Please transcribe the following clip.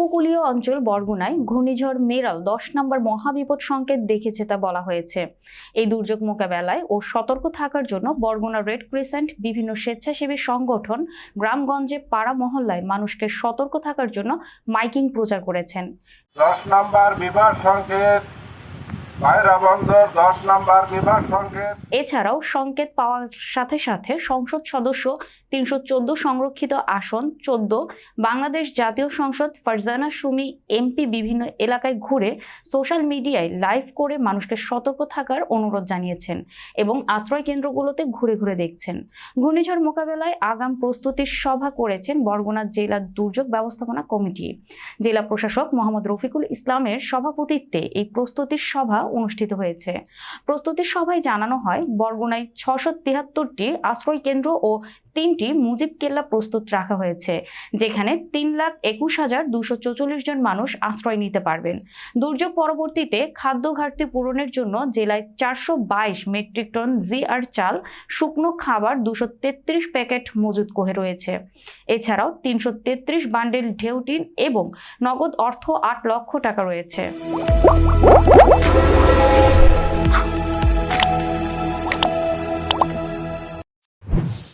উপকূলীয় অঞ্চল বরগুনায় ঘূর্ণিঝড় মেরাল দশ নম্বর মহাবিপদ সংকেত দেখেছে তা বলা হয়েছে। এই দুর্যোগ মোকাবেলায় ও সতর্ক থাকার জন্য বরগুনা রেড ক্রিসেন্ট বিভিন্ন স্বেচ্ছাসেবী সংগঠন গ্রামগঞ্জে পাড়া মহল্লায় মানুষকে সতর্ক থাকার জন্য মাইকিং প্রচার করেছেন। দশ নম্বর বিভাগ সংকেত এছাড়াও সংকেত পাওয়ার সাথে সাথে সংসদ সদস্য তিনশো চোদ্দ সংরক্ষিত আসন, চোদ্দ বাংলাদেশ জাতীয় সংসদ, ফারজানা সুমি, এমপি বিভিন্ন এলাকায় ঘুরে সোশ্যাল মিডিয়ায় লাইভ করে মানুষকে সতর্ক থাকার অনুরোধ জানিয়েছেন এবং আশ্রয় কেন্দ্রগুলোতে ঘুরে ঘুরে দেখছেন। ঘূর্ণিঝড় মোকাবেলায় আগাম প্রস্তুতির সভা করেছেন বরগুনা জেলা দুর্যোগ ব্যবস্থাপনা কমিটি। জেলা প্রশাসক মোহাম্মদ রফিকুল ইসলামের সভাপতিত্বে এই প্রস্তুতির সভা অনুষ্ঠিত হয়েছে। প্রস্তুতি সভায় জানানো হয় বরগুনায় ছশো তিয়াত্তরটি আশ্রয় কেন্দ্র ও তিনটি মুজিব কেল্লা প্রস্তুত রাখা হয়েছে, যেখানে তিন লাখ একুশ হাজার দুশো চৌচল্লিশ জন মানুষ আশ্রয় নিতে পারবেন। দুর্যোগ পরবর্তীতে খাদ্য ঘাটতি পূরণের জন্য জেলায় চারশো বাইশ মেট্রিক টন জিআর চাল, শুকনো খাবার দুশো তেত্রিশ প্যাকেট মজুত করে রয়েছে। এছাড়াও তিনশো তেত্রিশ বান্ডেল ঢেউটিন এবং নগদ অর্থ আট লক্ষ টাকা রয়েছে।